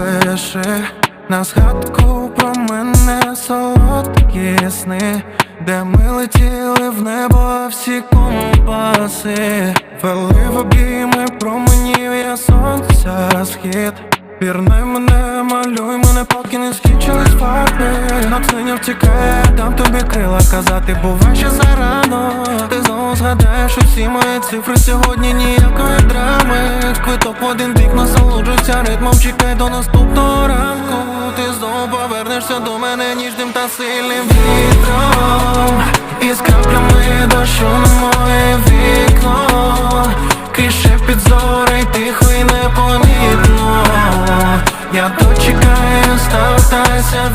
лиши на згадку про мене солодкі сни, де ми летіли в небо, всі компаси. Вели в обійми променів я сонця схід. Пірнай мене, малюй мене, поки не скінчились фарби. Натхнення втікає, дам тобі крила казати, бувай ще зарано. Ти знову згадаєш усі мої цифри сьогодні ніякої драми. Квиток в один ритмом, чекай до наступного ранку. Ти знову повернешся до мене ніжним та сильним вітром. І з краплями дощу на моє вікно. Кише під зори, тихо і непомітно. Я дочекаю, ставтайся